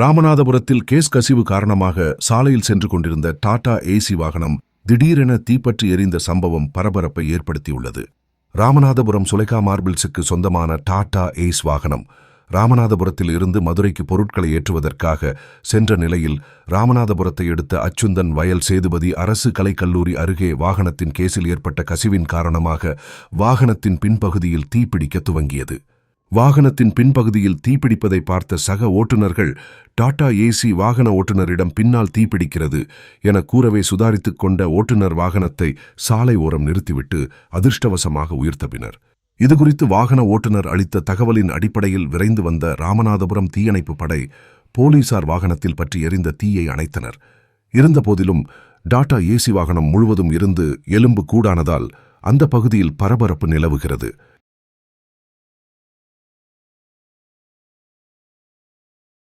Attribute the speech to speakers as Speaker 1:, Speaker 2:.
Speaker 1: ராமநாதபுரத்தில் கேஸ் கசிவு காரணமாக சாலையில் சென்று கொண்டிருந்த டாடா ஏசி வாகனம் திடீரென தீப்பற்றி எரிந்த சம்பவம் பரபரப்பை ஏற்படுத்தியுள்ளது. ராமநாதபுரம் சுலைகா மார்பிள்ஸுக்கு சொந்தமான டாடா ஏஸ் வாகனம் ராமநாதபுரத்தில் இருந்து மதுரைக்கு பொருட்களை ஏற்றுவதற்காக சென்ற நிலையில் ராமநாதபுரத்தை எடுத்த அச்சுந்தன் வயல் சேதுபதி அரசு கலைக்கல்லூரி அருகே வாகனத்தின் கேஸில் ஏற்பட்ட கசிவின் காரணமாக வாகனத்தின் பின்பகுதியில் தீப்பிடிக்க துவங்கியது. வாகனத்தின் பின்பகுதியில் தீப்பிடிப்பதை பார்த்த சக ஓட்டுநர்கள் டாடா ஏசி வாகன ஓட்டுநரிடம் பின்னால் தீப்பிடிக்கிறது என கூறவே சுதாரித்துக் கொண்ட ஓட்டுநர் வாகனத்தை சாலை ஓரம் நிறுத்திவிட்டு அதிர்ஷ்டவசமாக உயிர் தப்பினர் இதுகுறித்து வாகன ஓட்டுநர் அளித்த தகவலின் அடிப்படையில் விரைந்து வந்த ராமநாதபுரம் தீயணைப்பு படை போலீசார் வாகனத்தில் பற்றி எரிந்த தீயை அணைத்தனர். இருந்தபோதிலும் டாடா ஏசி வாகனம் முழுவதும் இருந்து எலும்பு கூடானதால் அந்த பகுதியில் பரபரப்பு நிலவுகிறது.